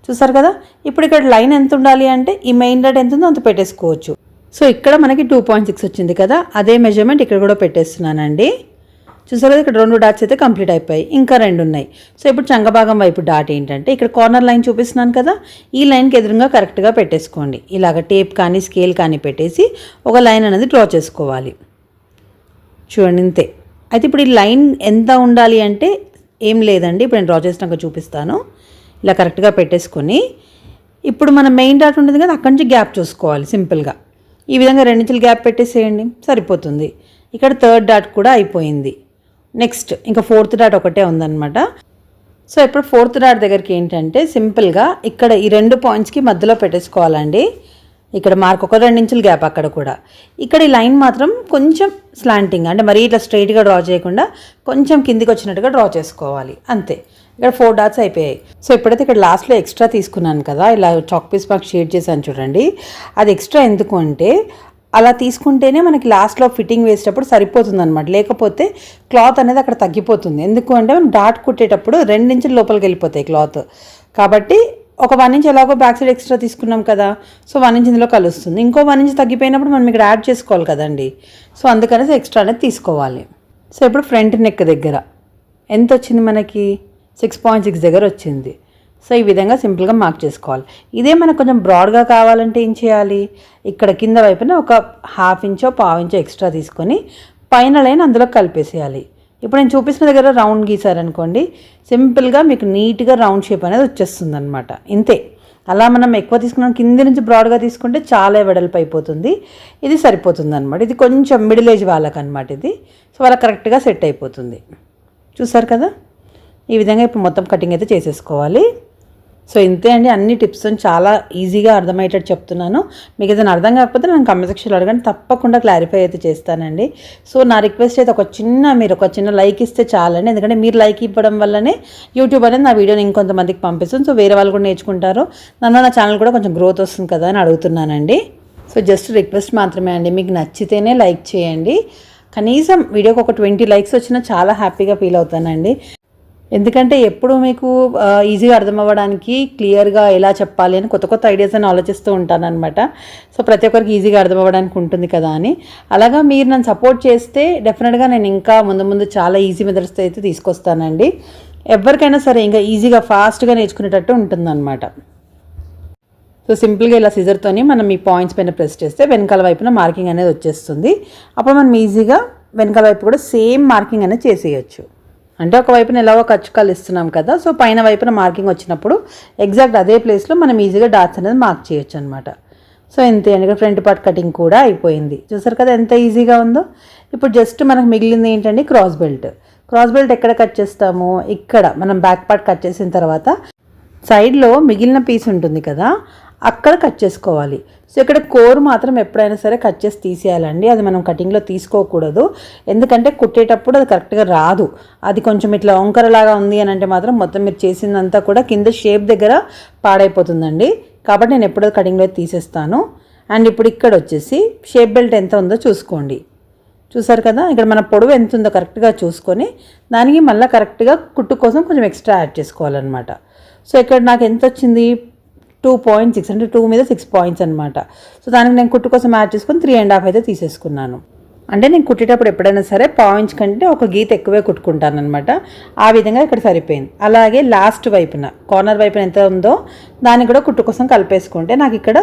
చూసారు కదా? ఇప్పుడు ఇక్కడ లైన్ ఎంత ఉండాలి అంటే ఈ మెయిన్ డాట్ ఎంత ఉందో అంత పెట్టేసుకోవచ్చు. సో ఇక్కడ మనకి టూ పాయింట్ సిక్స్ వచ్చింది కదా? అదే మెజర్మెంట్ ఇక్కడ కూడా పెట్టేస్తున్నానండి. చూసారు ఇక్కడ రెండు డాట్స్ అయితే కంప్లీట్ అయిపోయాయి. ఇంకా రెండు ఉన్నాయి. సో ఇప్పుడు చంగభాగం వైపు డాట్ ఏంటంటే ఇక్కడ కార్నర్ లైన్ చూపిస్తున్నాను కదా ఈ లైన్కి ఎదురుగా కరెక్ట్గా పెట్టేసుకోండి. ఇలాగ టేప్ కానీ స్కేల్ కానీ పెట్టేసి ఒక లైన్ అనేది డ్రా చేసుకోవాలి. చూడండి ఇంతే. అయితే ఇప్పుడు ఈ లైన్ ఎంత ఉండాలి అంటే ఏం లేదండి. ఇప్పుడు నేను డ్రా చేసినాక చూపిస్తాను. ఇలా కరెక్ట్గా పెట్టేసుకొని ఇప్పుడు మన మెయిన్ డాట్ ఉంటుంది కదా అక్కడి నుంచి గ్యాప్ చూసుకోవాలి సింపుల్గా. ఈ విధంగా రెండించులు గ్యాప్ పెట్టేసేయండి. సరిపోతుంది. ఇక్కడ థర్డ్ డాట్ కూడా అయిపోయింది. నెక్స్ట్ ఇంకా ఫోర్త్ డాట్ ఒకటే ఉందన్నమాట. సో ఇప్పుడు ఫోర్త్ డాట్ దగ్గరికి ఏంటంటే సింపుల్గా ఇక్కడ ఈ రెండు పాయింట్స్కి మధ్యలో పెట్టేసుకోవాలండి. ఇక్కడ మార్క్ ఒక రెండు ఇంచుల గ్యాప్ అక్కడ కూడా. ఇక్కడ ఈ లైన్ మాత్రం కొంచెం స్లాంటింగ్ అంటే మరీ ఇట్లా స్ట్రైట్గా డ్రా చేయకుండా కొంచెం కిందికి వచ్చినట్టుగా డ్రా చేసుకోవాలి. అంతే. ఇక్కడ ఫోర్ డాట్స్ అయిపోయాయి. సో ఇప్పుడైతే ఇక్కడ లాస్ట్లో ఎక్స్ట్రా తీసుకున్నాను కదా ఇలా చాక్ పీస్ మాకు షేడ్ చేశాను చూడండి. అది ఎక్స్ట్రా ఎందుకు అంటే అలా తీసుకుంటేనే మనకి లాస్ట్లో ఫిట్టింగ్ వేసేటప్పుడు సరిపోతుంది అనమాట లేకపోతే క్లాత్ అనేది అక్కడ తగ్గిపోతుంది. ఎందుకు అంటే మనం డాట్ కుట్టేటప్పుడు రెండు నుంచి లోపలికి వెళ్ళిపోతాయి క్లాత్ కాబట్టి ఒక వన్ ఇంచ్ ఎలాగో బ్యాక్ సైడ్ ఎక్స్ట్రా తీసుకున్నాం కదా సో వన్ ఇంచ్ ఇందులో కలుస్తుంది. ఇంకో వన్ ఇంచ్ తగ్గిపోయినప్పుడు మనం ఇక్కడ యాడ్ చేసుకోవాలి కదండి. సో అందుకనేసి ఎక్స్ట్రా అనేది తీసుకోవాలి. సో ఇప్పుడు ఫ్రంట్ నెక్ దగ్గర. ఎంత వచ్చింది మనకి? సిక్స్ పాయింట్ సిక్స్ దగ్గర వచ్చింది. సో ఈ విధంగా సింపుల్గా మార్క్ చేసుకోవాలి. ఇదే మనకు కొంచెం బ్రాడ్గా కావాలంటే ఏం చేయాలి? ఇక్కడ కింద వైపున ఒక హాఫ్ ఇంచో పావు ఇంచో ఎక్స్ట్రా తీసుకొని పైన లైన్ అందులో కలిపేసేయాలి. ఇప్పుడు నేను చూపిస్తున్న దగ్గర రౌండ్ గీసారనుకోండి సింపుల్గా మీకు నీట్గా రౌండ్ షేప్ అనేది వచ్చేస్తుంది అనమాట ఇంతే. అలా మనం ఎక్కువ తీసుకున్నాం కింది నుంచి బ్రాడ్గా తీసుకుంటే చాలా వెడల్పు అయిపోతుంది. ఇది సరిపోతుంది అనమాట ఇది కొంచెం మిడిల్ ఏజ్ వాళ్ళకి అనమాట ఇది. సో వాళ్ళకి కరెక్ట్గా సెట్ అయిపోతుంది. చూసారు కదా? ఈ విధంగా ఇప్పుడు మొత్తం కటింగ్ అయితే చేసేసుకోవాలి. సో ఇంతే అండి అన్ని టిప్స్ చాలా ఈజీగా అర్థమయ్యేటట్టు చెప్తున్నాను. మీకు ఏదైనా అర్థం కాకపోతే నేను కమెంట్ సెక్షన్లో అడగండి తప్పకుండా క్లారిఫై అయితే చేస్తానండి. సో నా రిక్వెస్ట్ అయితే ఒక చిన్న మీరు ఒక చిన్న లైక్ ఇస్తే చాలండి. ఎందుకంటే మీరు లైక్ ఇవ్వడం వల్లనే యూట్యూబ్ అనేది నా వీడియోని ఇంకొంతమందికి పంపిస్తుంది. సో వేరే వాళ్ళు కూడా నేర్చుకుంటారు. నన్ను నా ఛానల్ కూడా కొంచెం గ్రోత్ వస్తుంది కదా అని అడుగుతున్నానండి. సో జస్ట్ రిక్వెస్ట్ మాత్రమే అండి. మీకు నచ్చితేనే లైక్ చేయండి. కనీసం వీడియోకి ఒక ట్వంటీ లైక్స్ వచ్చినా చాలా హ్యాపీగా ఫీల్ అవుతానండి. ఎందుకంటే ఎప్పుడు మీకు ఈజీగా అర్థం అవ్వడానికి క్లియర్గా ఎలా చెప్పాలి అని కొత్త కొత్త ఐడియాస్ అని ఆలోచిస్తూ ఉంటానన్నమాట. సో ప్రతి ఒక్కరికి ఈజీగా అర్థం అవ్వడానికి ఉంటుంది కదా అని. అలాగా మీరు నన్ను సపోర్ట్ చేస్తే డెఫినెట్గా నేను ఇంకా ముందు ముందు చాలా ఈజీ మెథడ్స్ అయితే తీసుకొస్తానండి. ఎవరికైనా సరే ఇంకా ఈజీగా ఫాస్ట్గా నేర్చుకునేటట్టు ఉంటుందన్నమాట. సో సింపుల్గా ఇలా సిజర్తోని మనం ఈ పాయింట్స్ పైన ప్రెస్ చేస్తే వెనకాల వైపున మార్కింగ్ అనేది వచ్చేస్తుంది. అప్పుడు మనం ఈజీగా వెనకాల వైపు కూడా సేమ్ మార్కింగ్ అనేది చేసేయచ్చు. అంటే ఒక వైపున ఎలాగో ఖర్చుకాలు ఇస్తున్నాం కదా సో పైన వైపున మార్కింగ్ వచ్చినప్పుడు ఎగ్జాక్ట్ అదే ప్లేస్లో మనం ఈజీగా డాట్స్ అనేది మార్క్ చేయొచ్చు అనమాట సో ఇంతే అండి ఫ్రంట్ పార్ట్ కటింగ్ కూడా అయిపోయింది. చూసారు కదా ఎంత ఈజీగా ఉందో? ఇప్పుడు జస్ట్ మనకు మిగిలింది ఏంటంటే క్రాస్ బెల్ట్ క్రాస్ బెల్ట్ ఎక్కడ కట్ చేస్తాము? ఇక్కడ మనం బ్యాక్ పార్ట్ కట్ చేసిన తర్వాత సైడ్లో మిగిలిన పీస్ ఉంటుంది కదా అక్కడ కట్ చేసుకోవాలి. సో ఇక్కడ కోర్ మాత్రం ఎప్పుడైనా సరే కట్ చేసి తీసేయాలండి. అది మనం కటింగ్లో తీసుకోకూడదు. ఎందుకంటే కుట్టేటప్పుడు అది కరెక్ట్గా రాదు. అది కొంచెం ఇట్లా వంకరలాగా ఉంది అని అంటే మాత్రం మొత్తం మీరు చేసిందంతా కూడా కింద షేప్ దగ్గర పాడైపోతుందండి. కాబట్టి నేను ఎప్పుడో కటింగ్లో తీసేస్తాను. అండ్ ఇప్పుడు ఇక్కడ వచ్చేసి షేప్ బెల్ట్ ఎంత ఉందో చూసుకోండి. చూసారు కదా? ఇక్కడ మన పొడవు ఎంత ఉందో కరెక్ట్గా చూసుకొని దానికి మళ్ళీ కరెక్ట్గా కుట్టు కోసం కొంచెం ఎక్స్ట్రా యాడ్ చేసుకోవాలన్నమాట. సో ఇక్కడ నాకు ఎంత వచ్చింది? టూ పాయింట్ సిక్స్ అంటే టూ మీద సిక్స్ పాయింట్స్ అనమాట సో దానికి నేను కుట్టు కోసం యాడ్ చేసుకొని త్రీ అండ్ హాఫ్ అయితే తీసేసుకున్నాను. అంటే నేను కుట్టేటప్పుడు ఎప్పుడైనా సరే పాయింట్స్ కంటే ఒక గీత ఎక్కువే కుట్టుకుంటాను అనమాట ఆ విధంగా ఇక్కడ సరిపోయింది. అలాగే లాస్ట్ వైపున కార్నర్ వైపున ఎంత ఉందో దాన్ని కూడా కుట్టు కోసం కలిపేసుకుంటే నాకు ఇక్కడ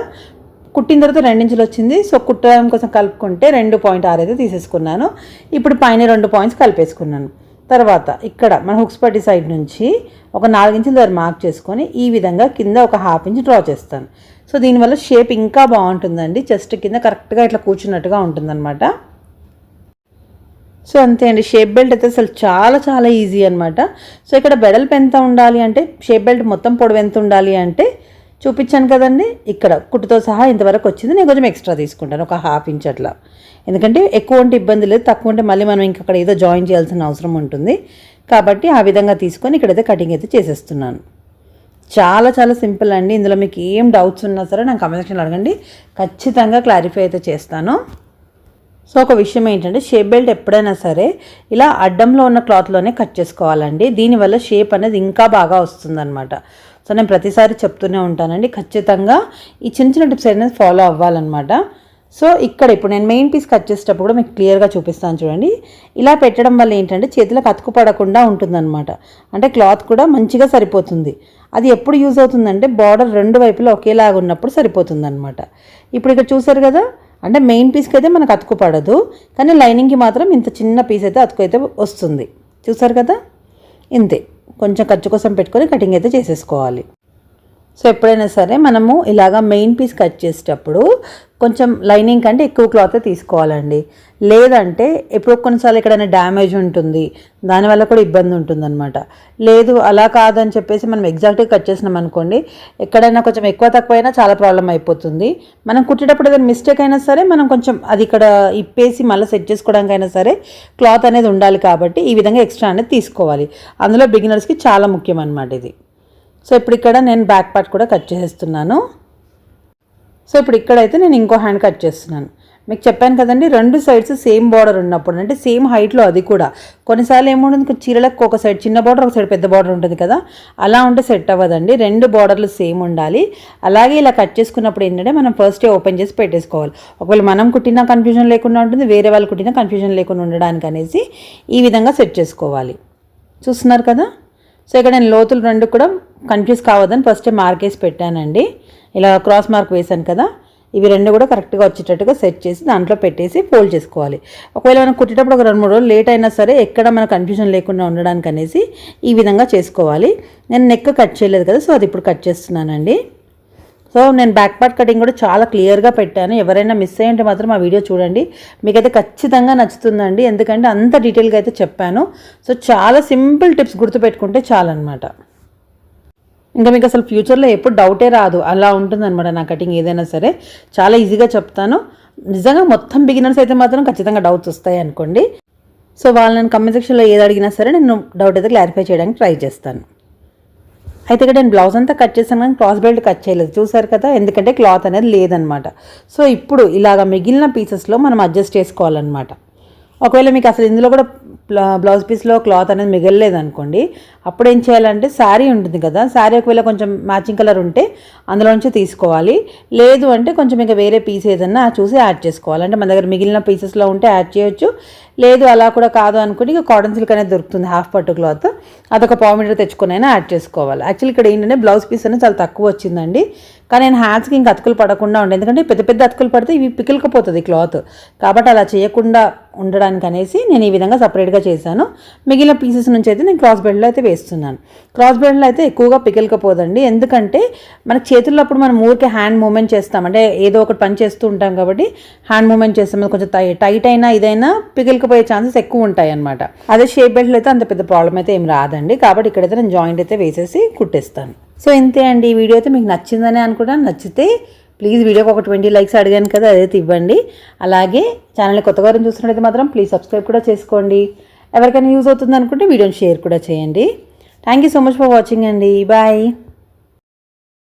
కుట్టిన తర్వాత రెండించులు వచ్చింది. సో కుట్టడం కోసం కలుపుకుంటే రెండు పాయింట్ ఆరు అయితే తీసేసుకున్నాను. ఇప్పుడు పైన రెండు పాయింట్స్ కలిపేసుకున్నాను. తర్వాత ఇక్కడ మన హుక్స్ పట్టి సైడ్ నుంచి ఒక నాలుగించుల దగ్గర మార్క్ చేసుకొని ఈ విధంగా కింద ఒక హాఫ్ ఇంచ్ డ్రా చేస్తాను. సో దీనివల్ల షేప్ ఇంకా బాగుంటుందండి. చెస్ట్ కింద కరెక్ట్గా ఇట్లా కూర్చున్నట్టుగా ఉంటుందన్నమాట. సో అంతే అండి. షేప్ బెల్ట్ అయితే అసలు చాలా చాలా ఈజీ అనమాట సో ఇక్కడ బెడల్పు ఎంత ఉండాలి అంటే షేప్ బెల్ట్ మొత్తం పొడవు ఎంత ఉండాలి అంటే చూపించాను కదండి. ఇక్కడ కుట్టుతో సహా ఇంతవరకు వచ్చింది. నేను కొంచెం ఎక్స్ట్రా తీసుకుంటాను ఒక హాఫ్ ఇంచ్ అట్లా. ఎందుకంటే ఎక్కువ ఉంటే ఇబ్బంది లేదు తక్కువ ఉంటే మళ్ళీ మనం ఇంకా అక్కడ ఏదో జాయిన్ చేయాల్సిన అవసరం ఉంటుంది. కాబట్టి ఆ విధంగా తీసుకొని ఇక్కడైతే కటింగ్ అయితే చేసేస్తున్నాను. చాలా చాలా సింపుల్ అండి. ఇందులో మీకు ఏం డౌట్స్ ఉన్నా సరే నాకు కమెంట్ సెక్షన్లో అడగండి. ఖచ్చితంగా క్లారిఫై అయితే చేస్తాను. సో ఒక విషయం ఏంటంటే షేప్ బెల్ట్ ఎప్పుడైనా సరే ఇలా అడ్డంలో ఉన్న క్లాత్లోనే కట్ చేసుకోవాలండి. దీనివల్ల షేప్ అనేది ఇంకా బాగా వస్తుందన్నమాట. సో నేను ప్రతిసారి చెప్తూనే ఉంటానండి. ఖచ్చితంగా ఈ చిన్న చిన్న టిప్స్ అనేది ఫాలో అవ్వాలన్నమాట. సో ఇక్కడ ఇప్పుడు నేను మెయిన్ పీస్ కట్ చేసేటప్పుడు కూడా మీకు క్లియర్గా చూపిస్తాను చూడండి. ఇలా పెట్టడం వల్ల ఏంటంటే చేతులకు అతుకు పడకుండా ఉంటుందన్నమాట. అంటే క్లాత్ కూడా మంచిగా సరిపోతుంది. అది ఎప్పుడు యూజ్ అవుతుందంటే బార్డర్ రెండు వైపులా ఒకేలాగా ఉన్నప్పుడు సరిపోతుందన్నమాట. ఇప్పుడు ఇక్కడ చూసారు కదా? అంటే మెయిన్ పీస్కి అయితే మనకు అతుకు పడదు. కానీ లైనింగ్కి మాత్రం ఇంత చిన్న పీస్ అయితే అతుకు అయితే వస్తుంది. చూసారు కదా? ఇంతే. కొంచెం ఖర్చు కోసం పెట్టుకొని కటింగ్ అయితే చేసేసుకోవాలి. సో ఎప్పుడైనా సరే మనము ఇలాగా మెయిన్ పీస్ కట్ చేసేటప్పుడు కొంచెం లైనింగ్ కంటే ఎక్కువ క్లాత్ తీసుకోవాలండి. లేదంటే ఎప్పుడో కొన్నిసార్లు ఎక్కడైనా డ్యామేజ్ ఉంటుంది దానివల్ల కూడా ఇబ్బంది ఉంటుందన్నమాట. లేదు అలా కాదని చెప్పేసి మనం ఎగ్జాక్ట్గా కట్ చేసినాం అనుకోండి ఎక్కడైనా కొంచెం ఎక్కువ తక్కువ అయినా చాలా ప్రాబ్లం అయిపోతుంది. మనం కుట్టేటప్పుడు ఏదైనా మిస్టేక్ అయినా సరే మనం కొంచెం అది ఇక్కడ ఇప్పేసి మళ్ళీ సెట్ చేసుకోవడానికైనా సరే క్లాత్ అనేది ఉండాలి కాబట్టి ఈ విధంగా ఎక్స్ట్రా అనేది తీసుకోవాలి. అందులో బిగినర్స్కి చాలా ముఖ్యం అనమాట ఇది. సో ఇప్పుడు ఇక్కడ నేను బ్యాక్ పార్ట్ కూడా కట్ చేసేస్తున్నాను. సో ఇప్పుడు ఇక్కడైతే నేను ఇంకో హ్యాండ్ కట్ చేస్తున్నాను. మీకు చెప్పాను కదండి రెండు సైడ్స్ సేమ్ బార్డర్ ఉన్నప్పుడు అంటే సేమ్ హైట్లో అది కూడా. కొన్నిసార్లు ఏముంటుంది చీరలకు ఒక సైడ్ చిన్న బార్డర్ ఒక సైడ్ పెద్ద బార్డర్ ఉంటుంది కదా అలా ఉంటే సెట్ అవ్వదండి. రెండు బార్డర్లు సేమ్ ఉండాలి. అలాగే ఇలా కట్ చేసుకున్నప్పుడు ఏంటంటే మనం ఫస్ట్ ఓపెన్ చేసి పెట్టేసుకోవాలి. ఒకవేళ మనం కుట్టినా కన్ఫ్యూజన్ లేకుండా ఉంటుంది వేరే వాళ్ళు కుట్టినా కన్ఫ్యూజన్ లేకుండా ఉండడానికి అనేసి ఈ విధంగా సెట్ చేసుకోవాలి. చూస్తున్నారు కదా? సో ఇక్కడ నేను లోతులు రెండు కూడా కన్ఫ్యూజ్ కావద్దని ఫస్టే మార్కేసి పెట్టానండి. ఇలా క్రాస్ మార్క్ వేసాను కదా ఇవి రెండు కూడా కరెక్ట్గా వచ్చేటట్టుగా సెట్ చేసి దాంట్లో పెట్టేసి ఫోల్డ్ చేసుకోవాలి. ఒకవేళ మనం కుట్టేటప్పుడు ఒక రెండు మూడు రోజులు లేట్ అయినా సరే ఎక్కడ మన కన్ఫ్యూజన్ లేకుండా ఉండడానికి అనేసి ఈ విధంగా చేసుకోవాలి. నేను నెక్ కట్ చేయలేదు కదా సో అది ఇప్పుడు కట్ చేస్తున్నానండి. సో నేను బ్యాక్ పార్ట్ కటింగ్ కూడా చాలా క్లియర్గా పెట్టాను. ఎవరైనా మిస్ అయ్యంటే మాత్రం ఆ వీడియో చూడండి. మీకైతే ఖచ్చితంగా నచ్చుతుందండి. ఎందుకంటే అంత డీటెయిల్గా అయితే చెప్పాను. సో చాలా సింపుల్ టిప్స్ గుర్తుపెట్టుకుంటే చాలన్నమాట. ఇంకా మీకు అసలు ఫ్యూచర్లో ఎప్పుడు డౌటే రాదు. అలా ఉంటుందన్నమాట నా కటింగ్ ఏదైనా సరే. చాలా ఈజీగా చెప్తాను. నిజంగా మొత్తం బిగినర్స్ అయితే మాత్రం ఖచ్చితంగా డౌట్స్ వస్తాయి అనుకోండి. సో వాళ్ళని కమెంట్ సెక్షన్లో ఏది అడిగినా సరే నేను డౌట్ అయితే క్లారిఫై చేయడానికి ట్రై చేస్తాను. అయితే ఇక్కడ నేను బ్లౌజ్ అంతా కట్ చేశాను కానీ క్రాస్ బెల్ట్ కట్ చేయలేదు. చూసారు కదా? ఎందుకంటే క్లాత్ అనేది లేదనమాట సో ఇప్పుడు ఇలాగ మిగిలిన పీసెస్లో మనం అడ్జస్ట్ చేసుకోవాలన్నమాట. ఒకవేళ మీకు అసలు ఇందులో కూడా బ్లౌజ్ పీస్లో క్లాత్ అనేది మిగలలేదు అనుకోండి అప్పుడు ఏం చేయాలంటే శారీ ఉంటుంది కదా శారీ ఒకవేళ కొంచెం మ్యాచింగ్ కలర్ ఉంటే అందులోంచి తీసుకోవాలి. లేదు అంటే కొంచెం ఇంకా వేరే పీస్ ఏదన్నా చూసి యాడ్ చేసుకోవాలి. అంటే మన దగ్గర మిగిలిన పీసెస్లో ఉంటే యాడ్ చేయొచ్చు. లేదు అలా కూడా కాదు అనుకుని ఇక కాటన్ సిల్క్ అనేది దొరుకుతుంది హాఫ్ పట్టు క్లాత్. అదొక పావు మీటర్ తెచ్చుకుని అయినా యాడ్ చేసుకోవాలి. యాక్చువల్లీ ఇక్కడ ఏంటంటే బ్లౌజ్ పీస్ అనేది చాలా తక్కువ వచ్చిందండి. కానీ నేను హ్యాండ్స్కి ఇంకా అతుకులు పడకుండా ఉండే. ఎందుకంటే పెద్ద పెద్ద అతుకులు పడితే ఇవి పికిల్కపోతుంది క్లాత్. కాబట్టి అలా చేయకుండా ఉండడానికి అనేసి నేను ఈ విధంగా సపరేట్గా చేశాను. మిగిలిన పీసెస్ నుంచి అయితే నేను క్రాస్ బెల్ట్లో అయితే వేస్తున్నాను. క్రాస్ బ్రెడ్లో అయితే ఎక్కువగా పికిల్కపోదండి. ఎందుకంటే మన చేతుల్లో అప్పుడు మనం ఊరికే హ్యాండ్ మూమెంట్ చేస్తాం. అంటే ఏదో ఒకటి పని చేస్తూ ఉంటాం కాబట్టి హ్యాండ్ మూమెంట్ చేస్తాం. కొంచెం కొంచెం టైట్ అయినా ఇదైనా పికిల్కపోయే ఛాన్సెస్ ఎక్కువ ఉంటాయి అనమాట అదే షేప్ బెల్ట్లో అయితే అంత పెద్ద ప్రాబ్లం అయితే ఏం రాదండి. కాబట్టి ఇక్కడైతే నేను జాయింట్ అయితే వేసేసి కుట్టేస్తాను. సో ఇంతే అండి. ఈ వీడియో అయితే మీకు నచ్చిందని అనుకుంటాను నచ్చితే ప్లీజ్ వీడియోకి ఒక ట్వంటీ లైక్స్ అడిగాను కదా అదైతే ఇవ్వండి. అలాగే ఛానల్ని కొత్తగా చూస్తున్నట్టయితే మాత్రం ప్లీజ్ సబ్స్క్రైబ్ కూడా చేసుకోండి. ఎవరికైనా యూజ్ అవుతుంది అనుకుంటే వీడియోని షేర్ కూడా చేయండి. Thank you so much for watching అండి. బాయ్